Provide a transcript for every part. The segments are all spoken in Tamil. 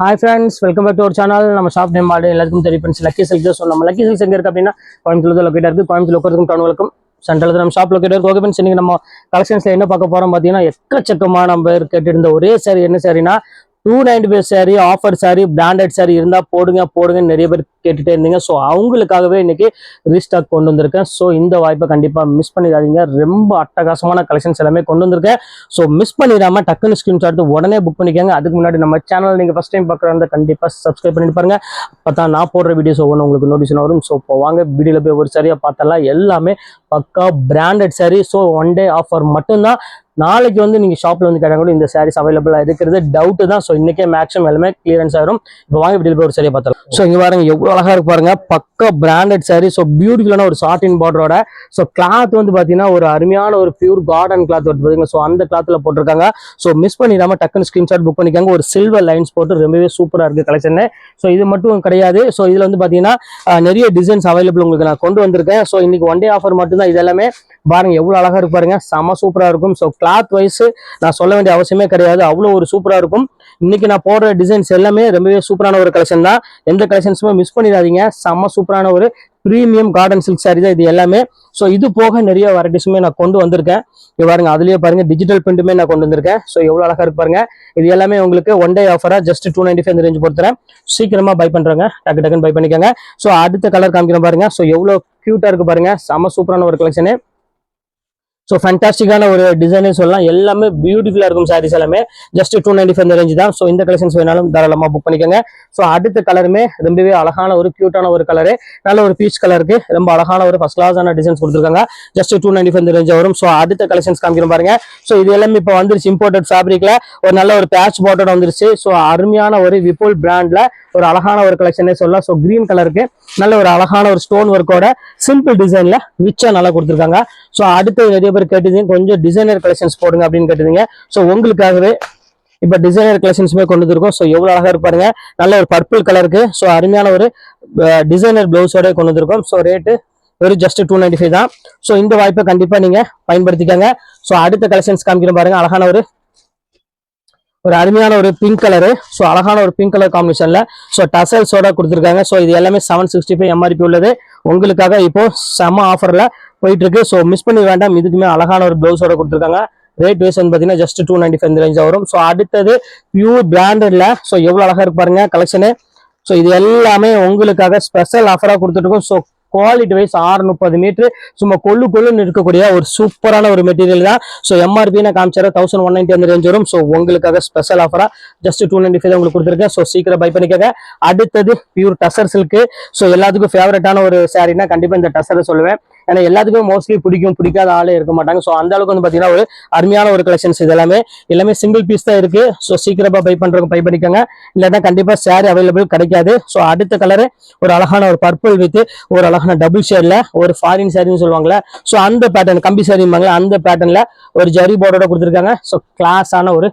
Hi friends welcome back to ஒரு சேனல் நம்ம ஷாப் நேம் மாடு எல்லாருக்கும் தெரியும் ஃப்ரெண்ட்ஸ் லக்கி சில்க் ஸோ நம்ம லக்கி சில்க்ஸ் எங்கே இருக்கு அப்படின்னா கோயம்புத்தூர் லொக்கேட் இருக்கு. கோயம்புத்தூர் லோக்கருக்கும் டவுனுக்கும் சென்ட்ரல் நம்ம ஷாப் லொக்கேட் இருக்கு. ஓகே ஃப்ரெண்ட்ஸ் நம்ம கலெக்ஷன்ஸ்ல என்ன பார்க்க போறோம் பார்த்தீங்கன்னா எக்கச்சக்கமாக நம்ம கேட்டிருந்த ஒரே சாரி என்ன சாரினா two ninety five sari offer sari branded sari இருந்தால் போடுங்க போடுங்கன்னு நிறைய பேர் கேட்டுகிட்டே இருந்தீங்க. ஸோ அவங்களுக்காகவே இன்னைக்கு ரீஸ்டாக் கொண்டு வந்திருக்கேன். ஸோ இந்த வாய்ப்பை கண்டிப்பாக மிஸ் பண்ணிடாதீங்க. ரொம்ப அட்டகாசமான கலெக்ஷன்ஸ் எல்லாமே கொண்டு வந்திருக்கேன். ஸோ மிஸ் பண்ணிடாம டக்குன்னு ஸ்கிரீன்ஷாட் எடுத்து உடனே புக் பண்ணிக்கோங்க. அதுக்கு முன்னாடி நம்ம சேனல் நீங்கள் ஃபஸ்ட் டைம் பார்க்குறதா கண்டிப்பாக சப்ஸ்கிரைப் பண்ணிட்டு பாருங்க. பார்த்தா நான் போடுற வீடியோஸ் ஒவ்வொன்று உங்களுக்கு நோட்டிஃபிகேஷன் வரும். ஸோ இப்போ வாங்க வீடியோவில் போய் ஒரு சாரியாக பார்த்தலாம் எல்லாமே பக்கா branded sari so one day offer மட்டும்தான். நாளைக்கு வந்து நீங்கள் ஷாப்பில் வந்து கேட்டாங்க கூட இந்த சாரீஸ் அவைலபிளாக இருக்கிறது. டவுட்டு தான். ஸோ இன்றைக்கே மேக்ஸிமம் எல்லாமே கிளியரன்ஸ் ஆயிரும். இப்போ வாங்க வீட்டில் போய் ஒரு சரியா பார்த்தலாம் ஸோ இங்கே பாருங்க எவ்வளோ அழகாக இருக்கு பாருங்க. பக்க பிராண்டட் சாரீ ஸோ பியூட்டிஃபுல்லான ஒரு சாட்டின் பார்டரோட ஸோ கிளாத் வந்து பார்த்தீங்கன்னா ஒரு அருமையான ஒரு பியூர் கார்டன் கிளாத் வருது பாத்தீங்க ஸோ அந்த கிளாத்தில் போட்டிருக்காங்க. ஸோ மிஸ் பண்ணிடாமல் டக்குன்னு ஸ்க்ரீன்ஷாட் புக் பண்ணிக்காங்க. ஒரு சில்வர் லைன்ஸ் போட்டு ரொம்பவே சூப்பராக இருக்குது கலெக்ஷன் ஸோ இது மட்டும் கிடையாது. ஸோ இதில் வந்து பார்த்தீங்கன்னா நிறைய டிசைன்ஸ் அவைலபிள் உங்களுக்கு நான் கொண்டு வந்திருக்கேன். ஸோ இன்னைக்கு ஒன் டே ஆஃபர் மட்டும்தான். இது எல்லாமே பாருங்க எவ்வளவு அழகா இருக்கு பாருங்க. செம சூப்பரா இருக்கும். ஸோ கிளாத் வைஸ் நான் சொல்ல வேண்டிய அவசியமே கிடையாது. அவ்வளோ ஒரு சூப்பரா இருக்கும். இன்னைக்கு நான் போடுற டிசைன்ஸ் எல்லாமே ரொம்பவே சூப்பரான ஒரு கலெக்ஷன் தான். எந்த கலெக்ஷன்ஸுமே மிஸ் பண்ணிடாதீங்க. செம்ம சூப்பரான ஒரு ப்ரீமியம் கார்டன் சில்க் சாரி தான் இது எல்லாமே. ஸோ இது போக நிறைய வெரைட்டிஸுமே நான் கொண்டு வந்திருக்கேன். இங்க பாருங்க அதுலேயே பாருங்க டிஜிட்டல் பிரிண்ட்டுமே நான் கொண்டு வந்திருக்கேன். ஸோ எவ்வளோ அழகாக இருக்கு பாருங்க. இது எல்லாமே உங்களுக்கு one day ஆஃபராக just two ninety five range பொறுத்துறேன். சீக்கிரமாக பை பண்ணுறேங்க டக்கு டக்குன்னு பை பண்ணிக்கோங்க. ஸோ அடுத்த கலர் காமிக்கிறேன் பாருங்க. ஸோ எவ்வளோ க்யூட்டாக இருக்கு பாருங்க. செம சூப்பரான ஒரு கலெக்ஷனு ஸோ ஃபேன்டாஸ்டிக்கான ஒரு டிசைனே சொல்லலாம். எல்லாமே பியூட்டிஃபுல்லாக இருக்கும் சாரீஸ் எல்லாமே. Just two ninety five range தான். ஸோ இந்த கலெக்ஷன்ஸ் வேணாலும் தாராளமாக புக் பண்ணிக்கோங்க. ஸோ அடுத்த கலருமே ரொம்பவே அழகான ஒரு க்யூட்டான ஒரு கலரு நல்ல ஒரு பீச் கலருக்கு ரொம்ப அழகான ஒரு ஃபஸ்ட் கிளாஸான டிசைன்ஸ் கொடுத்துருக்காங்க. Just two ninety five range வரும். ஸோ அடுத்த கலெக்ஷன்ஸ் காமிக்கிற பாருங்க. ஸோ இது எல்லாமே இப்போ வந்துருச்சு இம்போர்ட்டட் ஃபேப்ரிக்கில் ஒரு நல்ல ஒரு பேட்ச் போட்டோட வந்துருச்சு. ஸோ அருமையான ஒரு விபுல் பிராண்டில் ஒரு அழகான ஒரு கலெக்ஷனே சொல்லலாம். ஸோ கிரீன் கலருக்கு நல்ல ஒரு அழகான ஒரு ஸ்டோன் ஒர்க்கோட சிம்பிள் டிசைனில் ரிச்சா நல்லா கொடுத்துருக்காங்க. ஸோ அடுத்து நிறைய பேர் கேட்டிருந்தீங்க கொஞ்சம் டிசைனர் கலெக்ஷன்ஸ் போடுங்க அப்படின்னு கேட்டிருந்தீங்க ஸோ உங்களுக்காகவே இப்போ டிசைனர் கலெக்ஷன்ஸுமே கொண்டு வந்திருக்கோம். ஸோ எவ்வளோ அழகாக இருப்பாருங்க. நல்ல ஒரு பர்பிள் கலருக்கு ஸோ அருமையான ஒரு டிசைனர் ப்ளவுஸோட கொண்டு வந்திருக்கோம். ஸோ ரேட்டு வெறும் ஜஸ்ட் டூ நைன்டி ஃபைவ் தான். ஸோ இந்த வாய்ப்பை கண்டிப்பாக நீங்க பயன்படுத்திக்கங்க. ஸோ அடுத்த கலெக்ஷன்ஸ் காமிக்கிறோம் பாருங்க. அழகான ஒரு ஒரு அருமையான ஒரு பிங்க் கலரு ஸோ அழகான ஒரு பிங்க் கலர் காம்பினேஷனில் ஸோ டசல்ஸோட கொடுத்துருக்காங்க. ஸோ இது எல்லாமே செவன் சிக்ஸ்டி ஃபைவ் எம்ஆர்பி உள்ளது. உங்களுக்காக இப்போ செம ஆஃபரில் போயிட்டு இருக்கு ஸோ மிஸ் பண்ணி வேண்டாம். இதுக்குமே அழகான ஒரு ப்ளவுஸோட கொடுத்துருக்காங்க. ரேட் வைஸ் வந்து பார்த்தீங்கன்னா just two ninety five range வரும். ஸோ அடுத்தது பியூர் பிராண்டட்ல ஸோ எவ்வளோ அழகா இருக்கு பாருங்க கலெக்ஷனு ஸோ இது எல்லாமே உங்களுக்காக ஸ்பெஷல் ஆஃபராக கொடுத்துருக்கோம் ஸோ குவாலிட்டி வைஸ் ஆறு முப்பது மீட்டர் சும்மா கொள்ளு கொள்ளுன்னு இருக்கக்கூடிய ஒரு சூப்பரான ஒரு மெட்டீரியல் தான். ஸோ எம்ஆர்பி நான் தௌசண்ட் ஒன் நைன்டி அந்த ரேஞ்ச் வரும். ஸோ உங்களுக்காக ஸ்பெஷல் ஆஃபரா ஜஸ்ட் டூ நைன்டி ஃபைவ் உங்களுக்கு கொடுத்துருக்கேன். ஸோ சீக்கிரம் பை பண்ணிக்கோங்க. அடுத்தது பியூர் டசர் சில்க்கு ஸோ எல்லாத்துக்கும் ஃபேவரட்டான ஒரு சாரீனா கண்டிப்பாக இந்த டசரை சொல்லுவேன். ஏன்னா எல்லாத்துக்குமே மோஸ்ட்லி பிடிக்கும் பிடிக்காத ஆளே இருக்க மாட்டாங்க. ஸோ அந்த அளவுக்கு வந்து பார்த்தீங்கன்னா ஒரு அருமையான ஒரு கலெக்ஷன்ஸ் இது எல்லாமே. எல்லாமே சிங்கிள் பீஸ் தான் இருக்கு. ஸோ சீக்கிரமா பை பண்றவங்க பை பண்ணிக்கோங்க. இல்லைன்னா கண்டிப்பா சேரீ அவைலபிள் கிடைக்காது. ஸோ அடுத்த கலரு ஒரு அழகான ஒரு பர்பிள் வித் ஒரு அழகான டபுள் ஷேட்ல ஒரு ஃபாரின் சேரீன்னு சொல்லுவாங்களே ஸோ அந்த பேட்டர்ன் கம்பி சேரீம்பாங்களே அந்த பேட்டர்ன்ல ஒரு ஜரி போர்டோட கொடுத்துருக்காங்க. ஸோ கிளாஸான ஒரு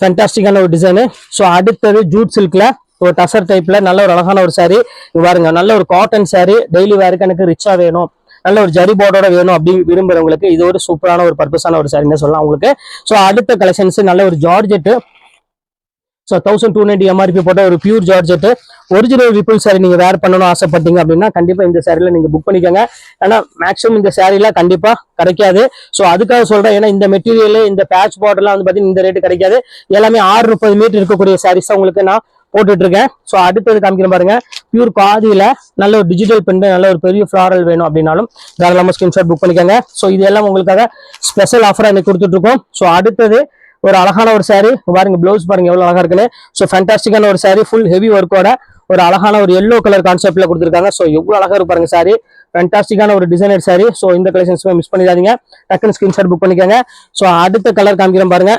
ஃபென்டாஸ்டிக்கான ஒரு டிசைனு ஸோ அடுத்தது ஜூட் சில்கில் ஒரு டசர் டைப்ல நல்ல ஒரு அழகான ஒரு சாரி பாருங்க நல்ல ஒரு காட்டன் சாரி டெய்லி வேருக்கு எனக்கு ரிச்சா வேணும். நல்ல ஒரு ஜரி போர்டோட வேணும் அப்படி விரும்புறவங்களுக்கு இது ஒரு சூப்பரான ஒரு பர்பஸான ஒரு சாரின்னு சொல்லலாம் உங்களுக்கு ஸோ அடுத்த கலெக்ஷன்ஸ் நல்ல ஒரு georgette. So thousand two ninety MRP போட்ட ஒரு pure georgette. Original Vipul sari நீங்கள் வேர் பண்ணணும் ஆசைப்பட்டீங்க அப்படின்னா கண்டிப்பாக இந்த சாரியில் நீங்கள் புக் பண்ணிக்கோங்க. ஏன்னா மேக்ஸிமம் இந்த சாரில கண்டிப்பாக கிடைக்காது. ஸோ அதுக்காக சொல்கிறேன் ஏன்னா இந்த மெட்டீரியல் இந்த பேட்ச் பாட்டெல்லாம் வந்து பார்த்தீங்கன்னா இந்த ரேட்டு கிடைக்காது. எல்லாமே ஆறு முப்பது மீட்டர் இருக்கக்கூடிய சாரீஸ் உங்களுக்கு. நான் போட்டுட்டு இருக்கேன் ஸோ அடுத்தது காமிக்கிறேன் பாருங்க. பியூர் காதியில நல்ல ஒரு டிஜிட்டல் பிரிண்ட் நல்ல ஒரு பெரிய ஃபிளாரல் வேணும் அப்படின்னாலும் தாராளமாக ஸ்கிரீன்ஷாட் புக் பண்ணிக்கோங்க. ஸோ இது எல்லாம் உங்களுக்காக ஸ்பெஷல் ஆஃபராக எனக்கு கொடுத்துட்டு இருக்கோம் ஸோ அடுத்தது ஒரு அழகான ஒரு சாரி பாருங்க ப்ளவுஸ் பாருங்க எவ்வளோ அழகா இருக்குன்னு. ஸோ ஃபேண்டாஸ்டிக்கான ஒரு சாரி ஃபுல் ஹெவி ஒர்க்கோட ஒரு அழகான ஒரு எல்லோ கலர் கான்செப்ட்ல கொடுத்துருக்காங்க. ஸோ எவ்வளோ அழகா இருப்பாருங்க சாரி saree. ஃபேண்டாஸ்டிக்கான ஒரு டிசைனர் சாரி ஸோ இந்த கலெக்ஷன்ஸுமே மிஸ் பண்ணிடாதீங்க. டக்குன்னு ஸ்கிரீன்ஷாட் புக் பண்ணிக்கோங்க. ஸோ அடுத்த கலர் காமிக்கிறேன் பாருங்க.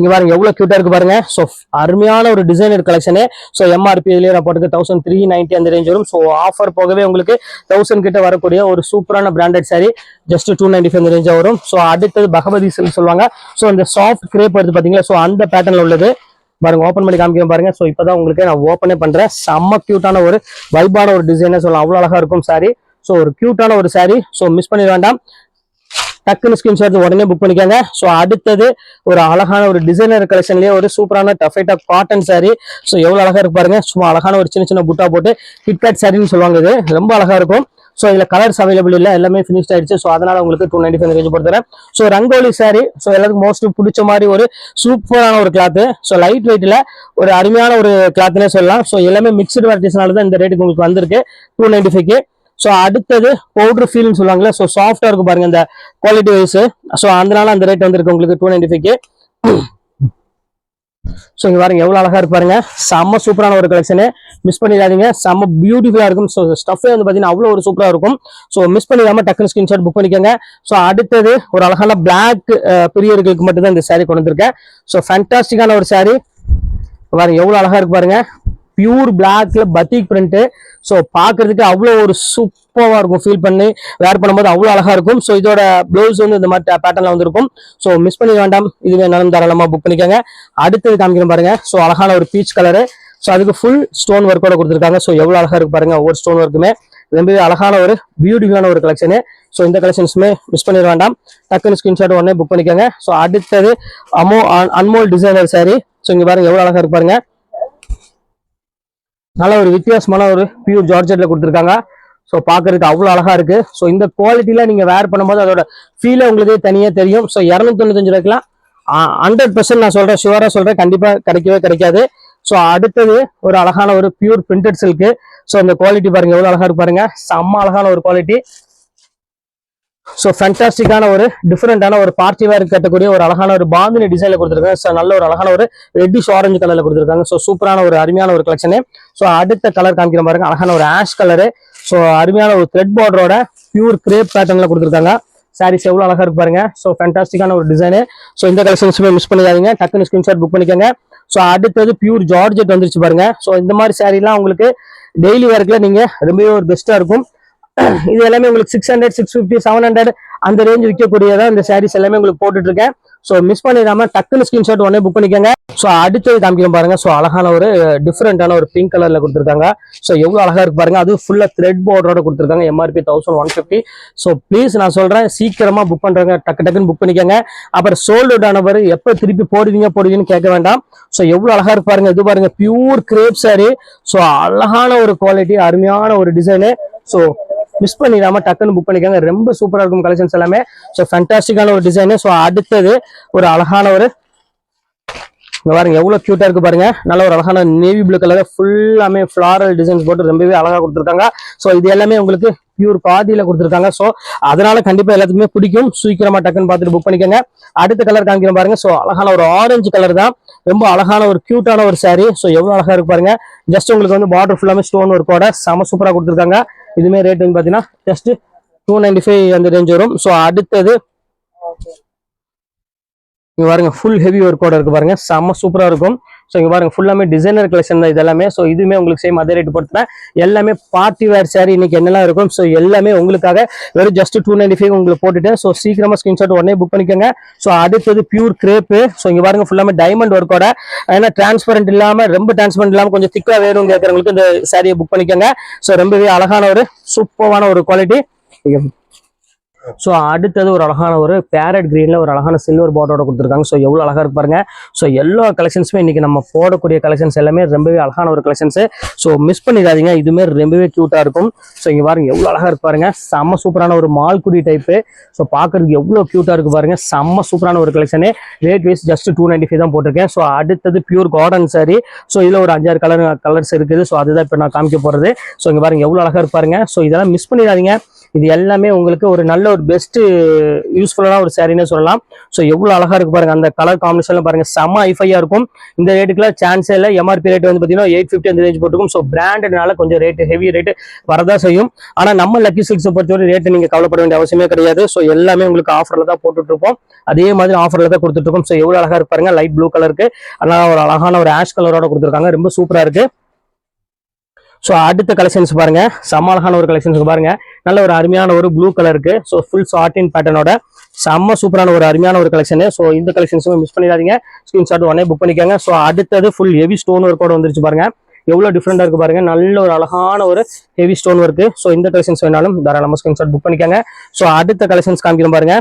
இங்க பாருங்க எவ்வளவு கியூட்டா இருக்கு பாருங்க. ஸோ அருமையான ஒரு டிசைனர் கலெக்ஷனு ஸோ எம்ஆர்பி இதுலயே நான் போட்டுக்கு தௌசண்ட் த்ரீ நைன்டி அந்த ரேஞ்ச் வரும். ஸோ ஆஃபர் போகவே உங்களுக்கு தௌசண்ட் கிட்ட வரக்கூடிய ஒரு சூப்பரான branded sari just two ninety five ரேஞ்சாக வரும். ஸோ அடுத்தது பகவதி சில்க் சொல்லுவாங்க. ஸோ இந்த சாஃப்ட் கிரேப் எடுத்து பாத்தீங்களா? ஸோ அந்த பேட்டர்ல உள்ளது. பாருங்க ஓப்பன் பண்ணி காமிக்கிறேன் பாருங்க. ஸோ இப்பதான் உங்களுக்கு நான் ஓப்பனே பண்றேன். செம்ம கியூட்டான ஒரு வைபான ஒரு டிசைனே சொல்லலாம். அவ்வளவு அழகா இருக்கும் சாரி ஸோ ஒரு கியூட்டான ஒரு சாரி ஸோ மிஸ் பண்ணி வேண்டாம். டக்குன்னு ஸ்கிரீன்ஷாட் உடனே புக் பண்ணிக்கோங்க. ஸோ அடுத்தது ஒரு அழகான ஒரு டிசைனர் கலெக்ஷன்லேயே ஒரு சூப்பரான டஃபைட்டா காட்டன் சாரி ஸோ எவ்வளோ அழகா இருக்கு பாருங்க. சும்மா அழகான ஒரு சின்ன சின்ன புட்டா போட்டு கிட்கேட் சாரின்னு சொல்லுவாங்க இது. ரொம்ப அழகா இருக்கும். ஸோ இதில் கலர்ஸ் அவைலபிள் இல்லை. எல்லாமே ஃபினிஷ்ட் ஆயிடுச்சு. ஸோ அதனால உங்களுக்கு டூ நைன்டி ஃபைவ் ரேஞ்சு பொறுத்தரேன் ஸோ ரங்கோலி சாரி ஸோ எல்லாருக்கும் மோஸ்ட் பிடிச்ச மாதிரி ஒரு சூப்பரான ஒரு கிளாத்து ஸோ லைட் வெயிட்டில் ஒரு அருமையான ஒரு கிளாத்னே சொல்லலாம். ஸோ எல்லாமே மிக்சடு வெரைட்டிஸ்னால தான் இந்த ரேட்டுக்கு உங்களுக்கு வந்திருக்கு. டூ நைன்டி ஃபைவ்க்கு ஸோ அடுத்தது பவுடர் ஃபீல்னு சொல்லுவாங்களே ஸோ சாஃப்டாக இருக்கும் பாருங்க இந்த குவாலிட்டி வைஸ் ஸோ அதனால அந்த ரேட் வந்துருக்கு உங்களுக்கு டூ நைன்டி ஃபைவ்க்கு ஸோ இங்கே பாருங்க எவ்வளோ அழகாக இருப்பாருங்க செம்ம சூப்பரான ஒரு கலெக்ஷனு மிஸ் பண்ணிடாதீங்க. செம்ம பியூட்டிஃபுல்லாக இருக்கும். ஸோ ஸ்டஃபே வந்து பார்த்தீங்கன்னா அவ்வளோ ஒரு சூப்பராக இருக்கும். ஸோ மிஸ் பண்ணிடாமல் டக்குனு ஸ்கிரீன்ஷாட் புக் பண்ணிக்கோங்க. ஸோ அடுத்தது ஒரு அழகான பிளாக் பிரியர்களுக்கு மட்டும்தான் இந்த saree கொண்டு வந்திருக்கேன். ஸோ ஃபேன்டாஸ்டிக்கான ஒரு saree. பாருங்க எவ்வளோ அழகாக இருக்கு பாருங்க. பியூர் பிளாக்ல பத்திக் பிரிண்ட் ஸோ பார்க்கறதுக்கு அவ்வளோ ஒரு சூப்பராக இருக்கும். ஃபீல் பண்ணி வேர் பண்ணும்போது அவ்வளோ அழகா இருக்கும். ஸோ இதோட ப்ளவுஸ் வந்து இந்த மாதிரி பேட்டர்ல வந்துருக்கும். ஸோ மிஸ் பண்ணி வேண்டாம். இது வேணாலும் தாராளமாக புக் பண்ணிக்கோங்க. அடுத்தது காமிக்கிறேன் பாருங்க. ஸோ அழகான ஒரு பீச் கலரு ஸோ அதுக்கு ஃபுல் ஸ்டோன் ஒர்க்கோட கொடுத்துருக்காங்க. ஸோ எவ்வளோ அழகா இருக்கு பாருங்க. ஒவ்வொரு ஸ்டோன் ஒர்க்குமே ரொம்பவே அழகான ஒரு பியூட்டிஃபுல்லான ஒரு கலெக்ஷனு ஸோ இந்த கலெக்ஷன்ஸுமே மிஸ் பண்ணிட வேண்டாம். டக்குன்னு ஸ்கிரீன்ஷாட் உடனே புக் பண்ணிக்கோங்க. ஸோ அடுத்தது அமோ அன்மோல் டிசைனர் சாரி ஸோ இங்கே பாருங்க எவ்வளோ அழகா இருக்கு பாருங்க. நல்ல ஒரு வித்தியாசமான ஒரு பியூர் ஜார்ஜெட்ல கொடுத்துருக்காங்க. ஸோ பார்க்கறதுக்கு அவ்வளோ அழகா இருக்கு. ஸோ இந்த குவாலிட்டியில நீங்க வேர் பண்ணும்போது அதோட ஃபீலே உங்களுக்கு தனியாக தெரியும். ஸோ இரநூத்தி தொண்ணூத்தஞ்சு ரூபாய்க்குலாம் ஹண்ட்ரட் பர்சன்ட் நான் சொல்றேன் ஷுவரா சொல்றேன். கண்டிப்பா கிடைக்கவே கிடைக்காது. ஸோ அடுத்தது ஒரு அழகான ஒரு பியூர் பிரிண்டட் சில்க்கு ஸோ இந்த குவாலிட்டி பாருங்க எவ்வளோ அழகா இருக்கு பாருங்க. செம்ம அழகான ஒரு குவாலிட்டி ஸோ ஃபேண்டாஸ்டிக்கான ஒரு டிஃப்ரெண்டான ஒரு பார்ட்டி வேர் கட்டக்கூடிய ஒரு அழகான ஒரு பாந்தினி டிசைனில் கொடுத்துருக்காங்க. ஸோ நல்ல ஒரு அழகான ஒரு ரெட்டிஷ் ஆரஞ்சு கலரில் கொடுத்துருக்காங்க. ஸோ சூப்பரான ஒரு அருமையான ஒரு கலெக்ஷனு ஸோ அடுத்த கலர் காமிக்கிற பாருங்க. அழகான ஒரு ஆஷ் கலரு ஸோ அருமையான ஒரு த்ரெட் பார்டரோட பியூர் கிரேப் பேட்டர்னில் கொடுத்துருக்காங்க. சாரீஸ் எவ்வளோ அழகாக இருக்கு பாருங்க. ஸோ ஃபேண்டாஸ்டிக்கான ஒரு டிசைனு ஸோ இந்த கலெக்ஷன்ஸுமே மிஸ் பண்ணிக்காதீங்க டக்குனு ஸ்கிரீன்ஷாட் புக் பண்ணிக்கோங்க. ஸோ அடுத்தது பியூர் ஜார்ஜெட் வந்துருச்சு பாருங்க. ஸோ இந்த மாதிரி சாரீலாம் உங்களுக்கு டெய்லி வேர்க்கில் நீங்கள் ரொம்பவே ஒரு பெஸ்ட்டாக இருக்கும். இது எல்லாமே உங்களுக்கு six hundred six fifty seven hundred அந்த ரேஞ்ச் விற்கக்கூடியதான் இந்த சாரீஸ் எல்லாமே உங்களுக்கு போட்டுட்டு இருக்கேன் ஸோ மிஸ் பண்ணிடாம டக்குனு ஸ்கிரீன்ஷாட் உடனே புக் பண்ணிக்கோங்க. ஸோ அடுத்தது காமிக்கிறோம் பாருங்க. ஸோ அழகான ஒரு டிஃப்ரெண்டான ஒரு பிங்க் கலர்ல கொடுத்துருக்காங்க. ஸோ எவ்வளோ அழகா இருக்கு பாருங்க. அது ஃபுல்லா த்ரெட் போர்டரோட கொடுத்துருக்காங்க. MRP thousand one fifty so please நான் சொல்றேன். சீக்கிரமா புக் பண்றாங்க டக்கு டக்குன்னு புக் பண்ணிக்கோங்க. அப்புறம் சோல்டு அவுட் ஆனவர் எப்போ திருப்பி போடுவீங்க போடுவீங்கன்னு கேட்க வேண்டாம். ஸோ எவ்வளோ அழகா இருக்கு பாருங்க. இது பாருங்க பியூர் கிரேப் சாரி ஸோ அழகான ஒரு குவாலிட்டி அருமையான ஒரு டிசைனு ஸோ மிஸ் பண்ணிடாம டக்குன்னு புக் பண்ணிக்கோங்க. ரொம்ப சூப்பரா இருக்கும் கலெக்ஷன்ஸ் எல்லாமே. ஸோ ஃபேண்டாஸ்டிக்கான ஒரு டிசைனு ஸோ அடுத்தது ஒரு அழகான ஒரு இங்க பாருங்க எவ்வளவு கியூட்டா இருக்கு பாருங்க. நல்ல ஒரு அழகான நேவி ப்ளூ கலர் ஃபுல்லாமே ஃபிளாரல் டிசைன்ஸ் போட்டு ரொம்பவே அழகா கொடுத்துருக்காங்க. ஸோ இது எல்லாமே உங்களுக்கு பியூர் பாதியில கொடுத்துருக்காங்க. ஸோ அதனால கண்டிப்பா எல்லாத்துக்குமே பிடிக்கும். சீக்கிரமா டக்குன்னு பார்த்துட்டு புக் பண்ணிக்கோங்க. அடுத்த கலர் காமிக்கிற பாருங்க. ஸோ அழகான ஒரு ஆரஞ்சு கலர் தான். ரொம்ப அழகான ஒரு கியூட்டான ஒரு சாரி ஸோ எவ்வளவு அழகா இருக்கு பாருங்க. ஜஸ்ட் உங்களுக்கு வந்து பார்டர் ஃபுல்லாமே ஸ்டோன் ஒர்க்கோட செம சூப்பரா கொடுத்துருக்காங்க. இதுமே ரேட் வந்து பாத்தீங்கன்னா ஜஸ்ட் டூ நைன்டி ஃபைவ் அந்த ரேஞ்ச் வரும். ஸோ அடுத்தது இங்க பாருங்க ஃபுல் ஹெவி ஒர்க்கோட இருக்கு பாருங்க. செம்ம சூப்பரா இருக்கும். ஸோ இங்கே பாருங்கள் ஃபுல்லாமே டிசைனர் கலெக்ஷன் தான் இது எல்லாமே ஸோ இதுவுமே உங்களுக்கு சேம் அதே ரேட் போட்டுனா எல்லாமே பார்ட்டி வேர் சாரி இன்னைக்கு என்னெல்லாம் இருக்கும்? ஸோ எல்லாமே உங்களுக்காக வெறும் ஜஸ்ட் டூ நைன்டி ஃபைவ் உங்களுக்கு போட்டுவிட்டேன் ஸோ சீக்கிரமாக ஸ்கிரீன்ஷாட் உடனே புக் பண்ணிக்கோங்க. ஸோ அடுத்தது பியூர் கிரேப்பு ஸோ இங்கே பாருங்க ஃபுல்லாமே டைமண்ட் ஒர்க்கோட ஏன்னா டிரான்ஸ்பரண்ட் இல்லாமல் ரொம்ப டிரான்ஸ்பரண்ட் இல்லாமல் கொஞ்சம் திக்காக வேணும் கேட்குறவங்களுக்கு இந்த சாரியை புக் பண்ணிக்கோங்க. ஸோ ரொம்பவே அழகான ஒரு சூப்பரான ஒரு குவாலிட்டி ஸோ அடுத்தது ஒரு அழகான ஒரு பேரட் கிரீனில் ஒரு அழகான சில்வர் பாட்டோட கொடுத்துருக்காங்க. ஸோ எவ்வளோ அழகாக இருக்கு பாருங்க. ஸோ எல்லா கலெக்ஷன்ஸுமே இன்னைக்கு நம்ம போடக்கூடிய கலெக்ஷன்ஸ் எல்லாமே ரொம்பவே அழகான ஒரு கலெக்ஷன்ஸு ஸோ மிஸ் பண்ணிடாதீங்க. இதுவுமே ரொம்பவே க்யூட்டாக இருக்கும். ஸோ இங்கே பாருங்க எவ்வளோ அழகாக இருக்கு பாருங்க. செம்ம சூப்பரான ஒரு மால்குடி டைப்பு ஸோ பார்க்கறதுக்கு எவ்வளோ க்யூட்டாக இருக்கு பாருங்க. செம்ம சூப்பரான ஒரு collection rate wise just two ninety five தான் போட்டிருக்கேன். ஸோ அடுத்தது பியூர் கார்டன் சாரி ஸோ இதில் ஒரு அஞ்சாறு கலர் கலர்ஸ் இருக்குது. ஸோ அதுதான் இப்போ நான் காமிக்க போகிறது ஸோ இங்கே பாருங்க எவ்வளோ அழகாக இருப்பாருங்க ஸோ இதெல்லாம் மிஸ் பண்ணிடாதீங்க. இது எல்லாமே உங்களுக்கு ஒரு நல்ல ஒரு பெஸ்ட்டு யூஸ்ஃபுல்லான ஒரு சாரின்னு சொல்லலாம். ஸோ எவ்வளோ அழகாக இருக்கு பாருங்க அந்த கலர் காம்பினேஷன்லாம் பாருங்க செம்ம ஐஃபையாக இருக்கும். இந்த ரேட்டுக்குலாம் சான்ஸே இல்லை எம்ஆர்பி ரேட் வந்து பார்த்தீங்கன்னா எயிட் ஃபிஃப்டி அந்த ரேஞ்ச் போட்டுக்கும் ஸோ பிராண்டட்னால கொஞ்சம் ரேட்டு ஹெவி ரேட்டு வரதா செய்யும். ஆனால் நம்ம லக்கி சில்க்ஸை பொறுத்தவரை ரேட்டு நீங்கள் கவலைப்பட வேண்டிய அவசியமே கிடையாது. ஸோ எல்லாமே உங்களுக்கு ஆஃபரில் தான் போட்டுட்டு இருப்போம் அதே மாதிரி ஆஃபரில் தான் கொடுத்துட்டு இருக்கோம் ஸோ எவ்வளோ அழகாக இருப்பாருங்க லைட் ப்ளூ கலருக்கு ஆனால் ஒரு அழகான ஒரு ஆஷ் கலரோட கொடுத்துருக்காங்க. ரொம்ப சூப்பராக இருக்குது ஸோ அடுத்த கலெக்ஷன்ஸ் பாருங்க. சமாளகான அழகான ஒரு கலெக்ஷன்ஸ் பாருங்க. நல்ல ஒரு அருமையான ஒரு ப்ளூ கலருக்கு ஸோ ஃபுல் சாட்டின் பேட்டர்னோட செம்ம சூப்பரான ஒரு அருமையான ஒரு கலெக்ஷனு ஸோ இந்த கலெக்ஷன்ஸும் மிஸ் பண்ணிடாதீங்க. ஸ்கிரீன்ஷாட் உடனே புக் பண்ணிக்கோங்க. ஸோ அடுத்தது ஃபுல் ஹெவி ஸ்டோன் ஒர்க்கோட வந்துருச்சு பாருங்க. எவ்வளோ டிஃப்ரெண்டாக இருக்கு பாருங்கள் நல்ல ஒரு அழகான ஒரு ஹெவி ஸ்டோன் ஒர்க்கு ஸோ இந்த கலெக்ஷன்ஸ் வேணாலும் தாராளமாக ஸ்கிரீன்ஷாட் புக் பண்ணிக்கோங்க. ஸோ அடுத்த கலெக்ஷன்ஸ் காமிக்கிறோம் பாருங்க.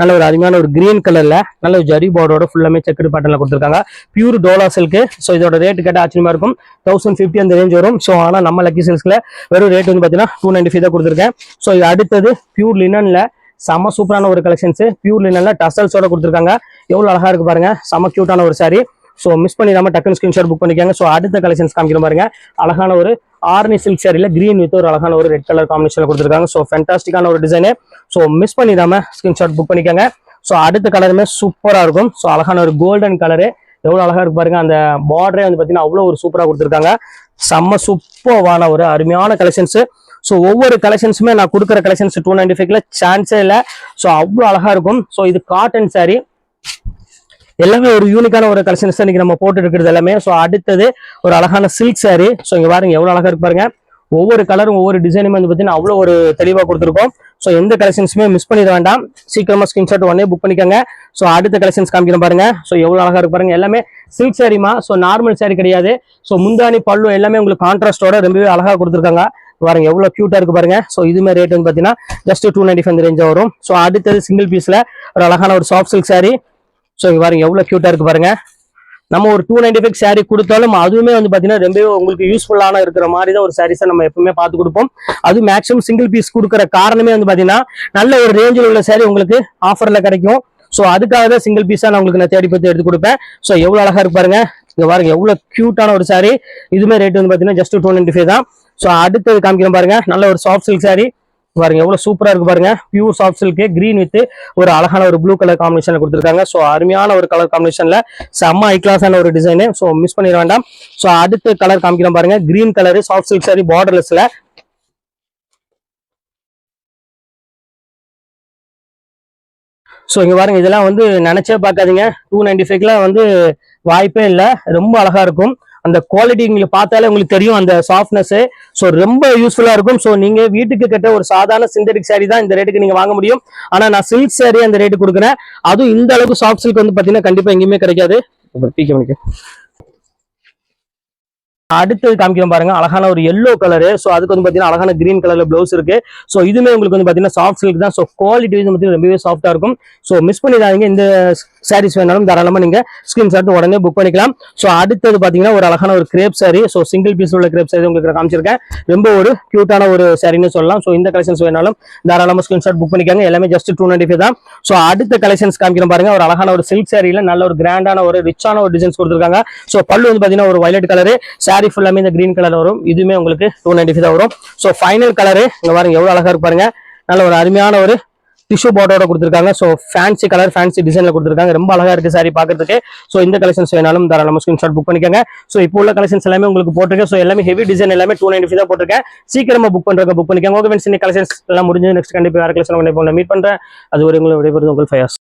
நல்ல ஒரு அருமையான ஒரு கிரீன் கலர்ல நல்ல ஒரு ஜரி போர்டோட ஃபுல்லாமே செக்குடு பேட்டர்ல கொடுத்துருக்காங்க. பியூர் டோலா சில்க்கு ஸோ இதோட ரேட் கேட்ட ஆச்சரியமா இருக்கும். தௌசண்ட் ஃபிஃப்டி அந்த ரேஞ்ச் வரும். ஸோ ஆனால் நம்ம லக்கி சில்க்ஸ்ல வெறும் ரேட் வந்து பார்த்தீங்கன்னா டூ நைன்டி ஃபைவ் தான் கொடுத்துருக்கேன். ஸோ இது அடுத்தது பியூர் லினன்ல செம சூப்பரான ஒரு கலெக்ஷன்ஸ் பியூர் லினன்ல டசல்ஸோட கொடுத்துருக்காங்க. எவ்வளோ அழகா இருக்கு பாருங்க. செம கியூட்டான ஒரு சாரி ஸோ மிஸ் பண்ணிடாம டக்குன்னு ஸ்கிரீன்ஷாட் புக் பண்ணிக்காங்க. ஸோ அடுத்த கலெக்ஷன்ஸ் காமிக்கிற பாருங்க. அழகான ஒரு ஆர்னி சில்க் சாரியில் கிரீன் வித் ஒரு அழகான ஒரு ரெட் கலர் காம்பினேஷன் கொடுத்துருக்காங்க. ஸோ ஃபென்டாஸ்டிக்கான ஒரு டிசைனு ஸோ மிஸ் பண்ணிடாம ஸ்கிரீன்ஷாட் புக் பண்ணிக்கோங்க. ஸோ அடுத்த கலருமே சூப்பராக இருக்கும். ஸோ அழகான ஒரு கோல்டன் கலரு எவ்வளோ அழகாக இருக்கு பாருங்க. அந்த பார்டரே வந்து பார்த்தீங்கன்னா அவ்வளோ ஒரு சூப்பராக கொடுத்துருக்காங்க. செம்ம சூப்பர்வான ஒரு அருமையான கலெக்ஷன்ஸு ஸோ ஒவ்வொரு கலெக்ஷன்ஸுமே நான் கொடுக்குற கலெக்ஷன்ஸ் டூ நைன்டி ஃபைவ்ல சான்ஸே இல்லை. ஸோ அவ்வளோ அழகாக இருக்கும். ஸோ இது காட்டன் saree. எல்லாமே ஒரு யூனிக்கான ஒரு கலெக்ஷன்ஸ் இன்னைக்கு நம்ம போட்டு இருக்கிறது எல்லாமே. ஸோ அடுத்தது ஒரு அழகான சில்க் saree. ஸோ இங்கே பாருங்க எவ்வளோ அழகாக இருக்கு பாருங்க. ஒவ்வொரு கலரும் ஒவ்வொரு டிசைனுமே வந்து பார்த்தீங்கன்னா அவ்வளோ ஒரு தெளிவாக கொடுத்துருக்கோம். ஸோ எந்த கலெக்ஷன்ஸுமே மிஸ் பண்ணிட வேண்டாம். சீக்கிரமா ஸ்கிரீன்ஷாட் உடனே புக் பண்ணிக்கோங்க. ஸோ அடுத்த கலெக்ஷன்ஸ் காமிக்கிறேன் பாருங்க. ஸோ எவ்வளோ அழகா இருக்கு பாருங்க. எல்லாமே சில்க் சாரிமா ஸோ நார்மல் சாரி கிடையாது. ஸோ முந்தானி பல்லு எல்லாமே உங்களுக்கு கான்ட்ராஸ்டோட ரொம்பவே அழகா கொடுத்துருக்காங்க. பாருங்க எவ்வளோ க்யூட்டாக இருக்கு பாருங்க. ஸோ இதுமாதிரி ரேட் வந்து பார்த்தீங்கன்னா ஜஸ்ட் டூ நைன்டி ஃபைவ் ரேஞ்சாக வரும். ஸோ அடுத்தது சிங்கிள் பீஸில் ஒரு அழகான ஒரு சாஃப்ட் சில்க் சாரி ஸோ இங்கே பாருங்க எவ்வளோ க்யூட்டாக இருக்கு பாருங்க. நம்ம ஒரு டூ நைன்டி ஃபைவ் சாரீ கொடுத்தாலும் அதுவுமே வந்து பார்த்தீங்கன்னா ரொம்பவே உங்களுக்கு யூஸ்ஃபுல்லான இருக்கிற மாதிரி தான் ஒரு சாரீஸை நம்ம எப்பவுமே பார்த்து கொடுப்போம். அது மேக்ஸிமம் சிங்கிள் பீஸ் கொடுக்குற காரணமே வந்து பார்த்தீங்கன்னா நல்ல ஒரு ரேஞ்சில் உள்ள சாரீ உங்களுக்கு ஆஃபரில் கிடைக்கும். ஸோ அதுக்காக தான் சிங்கிள் பீஸாக நான் உங்களுக்கு நான் தேடி பார்த்து எடுத்து கொடுப்பேன். ஸோ எவ்வளோ அழகாக இருக்கு பாருங்க. இங்கே பாருங்க எவ்வளோ க்யூட்டான ஒரு சாரீ இதுமே ரேட் வந்து பார்த்தீங்கன்னா ஜஸ்ட் டூ நைன்டி ஃபைவ் தான். ஸோ அடுத்தது காமிக்கிறேன் பாருங்க. நல்ல ஒரு சாஃப்ட் சில்க் சாரீ பாருங்க எவ்வளவு சூப்பரா இருக்கு பாருங்க. Pure soft silk green with ஒரு அழகான ஒரு ப்ளூ கலர் காம்பினேஷன்ல கொடுத்துருக்காங்க. ஸோ அருமையான ஒரு கலர் காம்பினேஷன்ல செம்ம ஐ கிளாஸான ஒரு டிசைனு ஸோ மிஸ் பண்ணிட வேண்டாம். ஸோ அடுத்த கலர் காமிக்கிறேன் பாருங்க. Green colour soft silk sari பார்டர்லெஸ்ல so இங்கே பாருங்க இதெல்லாம் வந்து நினைச்சே பார்க்காதீங்க. டூ நைன்டி ஃபைவ்ல வந்து வாய்ப்பே இல்லை. ரொம்ப அழகா இருக்கும். அந்த குவாலிட்டி உங்களுக்கு பார்த்தாலே உங்களுக்கு தெரியும் அந்த சாஃப்ட்னஸ் ஸோ ரொம்ப யூஸ்ஃபுல்லா இருக்கும். ஸோ நீங்க வீட்டுக்கு கட்ட ஒரு சாதாரண சிந்தடிக் சாரி தான் இந்த ரேட்டுக்கு நீங்க வாங்க முடியும். ஆனா நான் சில்க் saree அந்த ரேட்டு கொடுக்குறேன். அதுவும் இந்த அளவுக்கு சாஃப்ட் சில்க் வந்து பாத்தீங்கன்னா கண்டிப்பா எங்கேயுமே கிடைக்காது. பீக்க அடுத்தது காமிக்கிறோம் பாருங்க அழகான ஒரு எல்லோ கலரு ஸோ அதுக்கு வந்து பாத்தீங்கன்னா அழகான கிரீன் கலர்ல ப்ளவுஸ் இருக்கு. ஸோ இதுமே உங்களுக்கு வந்து பாத்தீங்கன்னா சாஃப்ட் சில்க் தான். ஸோ குவாலிட்டி வந்து பார்த்தீங்கன்னா ரொம்பவே சாஃப்டா இருக்கும். ஸோ மிஸ் பண்ணிடாதீங்க. இந்த சாரீஸ் வேணாலும் தாராளமா நீங்க ஸ்கிரீன்ஷாட் உடனே புக் பண்ணிக்கலாம். ஸோ அடுத்தது பாத்தீங்கன்னா ஒரு அழகான ஒரு crepe sari so single piece உள்ள கிரேப் சாரி உங்களுக்கு காமிச்சிருக்கேன். ரொம்ப ஒரு கியூட்டான ஒரு சாரின்னு சொல்லலாம். ஸோ இந்த கலெக்ஷன்ஸ் வேணாலும் தாராளமா ஸ்கிரீன்ஷாட் புக் பண்ணிக்காங்க. எல்லாமே ஜஸ்ட் டூ நைன்டி தான். ஸோ அடுத்த கலெக்ஷன்ஸ் காமிக்கிறேன் பாருங்க. ஒரு அழகான ஒரு சில்க் சாரியில நல்ல ஒரு கிராண்டான ஒரு ரிச்சான ஒரு டிசைன்ஸ் கொடுத்துருக்காங்க. ஸோ பல்லு வந்து பாத்தீங்கன்னா ஒரு வயலட் கலரு சாரி ஃபுல்லாமே இந்த கிரீன் கலர் வரும். இதுவுமே உங்களுக்கு டூ நைன்டி ஃபைவ் தான் வரும். ஸோ ஃபைனல் கலரு இங்கே பாருங்க எவ்வளவு அழகா இருப்பாருங்க நல்ல ஒரு அருமையான ஒரு டிஷ்யூ பார்டரோட கொடுத்துருக்காங்க. ஸோ ஃபேன்சி கலர் ஃபேன்சி டிசைனில் கொடுத்துருக்காங்க. ரொம்ப அழகா இருக்கு சாரி பார்க்கறதுக்கு. ஸோ இந்த கலெக்ஷன்ஸ் வேணாலும் தாராளமாக ஸ்கிரீன்ஷாட் புக் பண்ணிக்கோங்க. ஸோ இப்போ உள்ள கலெக்ஷன்ஸ் எல்லாமே உங்களுக்கு போட்டிருக்கேன். ஸோ எல்லாமே ஹெவி டிசைன் எல்லாமே டூ நைன்டி தான் போட்டிருக்கேன். சீக்கிரமாக புக் பண்றவங்க புக் பண்ணிக்கோங்க. ஓகே ஃப்ரெண்ட்ஸ் இந்த கலெக்ஷன்ஸ் எல்லாம் முடிஞ்சு நெக்ஸ்ட் கண்டிப்பாக வேறு கலெக்ஷன் மீட் பண்ணுறேன் அது ஒரு உங்களுக்கு விடைபெறுது உங்கள் ஃபயர்ஸ்